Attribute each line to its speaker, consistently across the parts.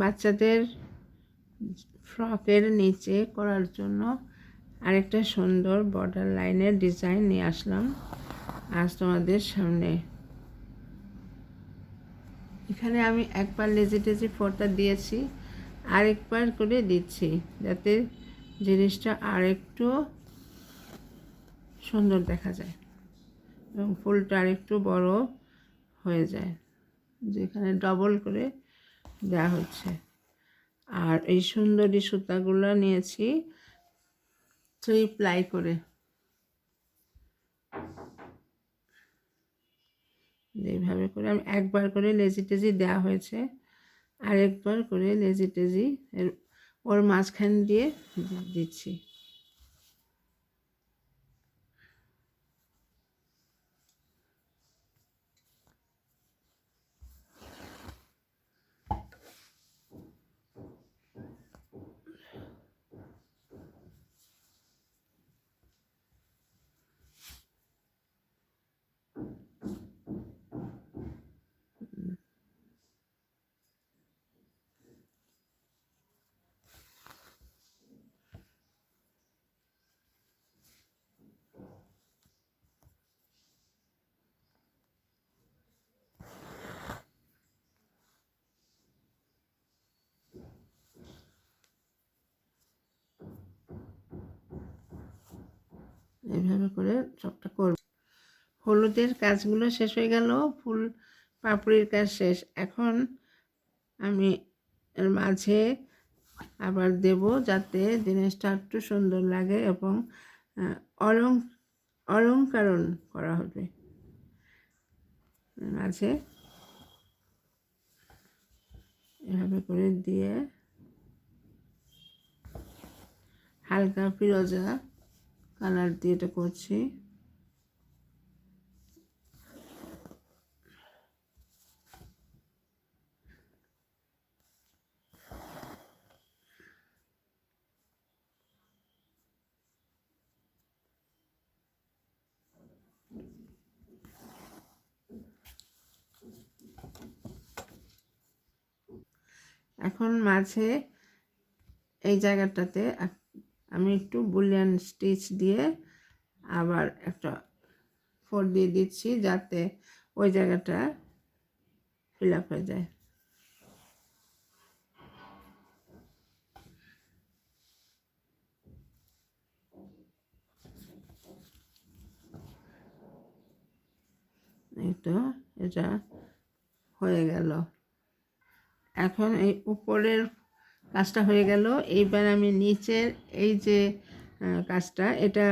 Speaker 1: বাচ্চাদের ফ্রকের নিচে করার জন্য আরেকটা সুন্দর বর্ডার লাইনের ডিজাইন নিয়ে আসলাম। আজ তোমাদের সামনে। এখানে আমি একবার লেজি টেজি ফোরটা দিয়েছি, আরেকবার করে দিচ্ছি, যাতে জিনিসটা আরেকটু সুন্দর দেখা যায় এবং ফুলটা আরেকটু বড় হয়ে যায়। যেখানে ডবল করে দেওয়া হচ্ছে। আর এই সুন্দরী সুতাগুলো নিয়েছি থ্রি প্লাই করে। এইভাবে করে আমি একবার করে লেজি টেজি দেওয়া হয়েছে, আরেকবার করে লেজি টেজি ওর মাঝখান দিয়ে দিচ্ছি। এইভাবে করে সবটা করব। হলুদের কাজগুলো শেষ হয়ে গেল, ফুল পাপড়ির কাজ শেষ। এখন আমি এর মাঝে আবার দেব যাতে জিনিসটা একটু সুন্দর লাগে এবং অলং অলঙ্কারণ করা হবে। মাঝে এভাবে করে দিয়ে হালকা ফিরোজা কালার দিয়ে এটা করছি। এখন মাঝে এই জায়গাটাতে আমি একটু বুলিয়ান স্টিচ দিয়ে আবার একটা ফোর দিয়ে দিচ্ছি যাতে ওই জায়গাটা ফিল আপ হয়ে যায়। তো এটা হয়ে গেল। এখন এই উপরের কাজটা হয়ে গেল। এইবার আমি নিচের এই যে কাজটা, এটা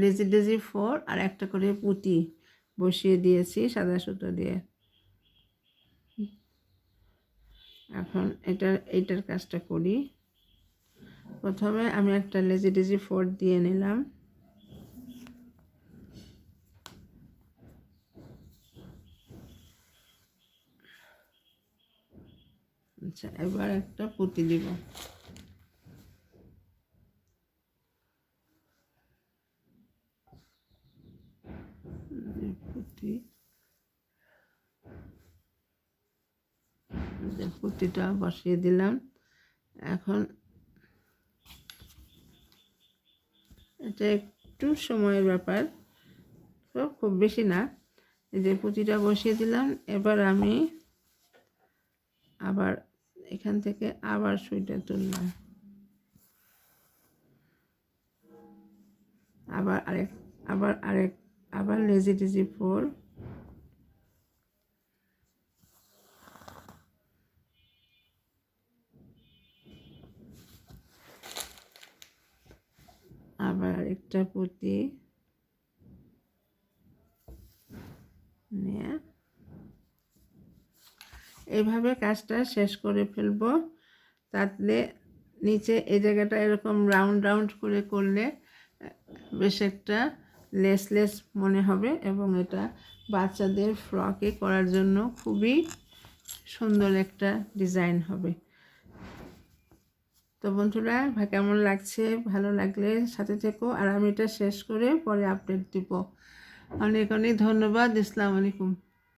Speaker 1: লেজি লেজি ফোর আর একটা করে পুঁতি বসিয়ে দিয়েছি সাদা সুতো দিয়ে। এখন এটা, এইটার কাজটা করি। প্রথমে আমি একটা লেজি লেজি ফোর দিয়ে নিলাম। আচ্ছা এবার একটা পুঁতি দিব। পুঁতি পুঁতিটা বসিয়ে দিলাম। এখন এটা একটু সময়ের ব্যাপার, তো খুব বেশি না। এই যে পুঁতিটা বসিয়ে দিলাম, এবার আমি আবার এখান থেকে আবার সুইটা তুললাম। আবার আরেক আবার আরেক, আবার লেজি টেজি ফোর। আবার আরেকটা পুঁতি নিয়ে এইভাবে কাজটা শেষ করে ফেলব। তাহলে নিচে এই জায়গাটা এরকম রাউন্ড রাউন্ড করে করলে, বেশ একটা লেস লেস মনে হবে এবং এটা বাচ্চাদের ফ্রকে করার জন্য খুবই সুন্দর একটা ডিজাইন হবে। তো বন্ধুরা কেমন লাগছে? ভালো লাগলে সাথে থেকো। আর আমি এটা শেষ করে পরে আপডেট দিব। অনেক অনেক ধন্যবাদ। ইসলাম আলাইকুম।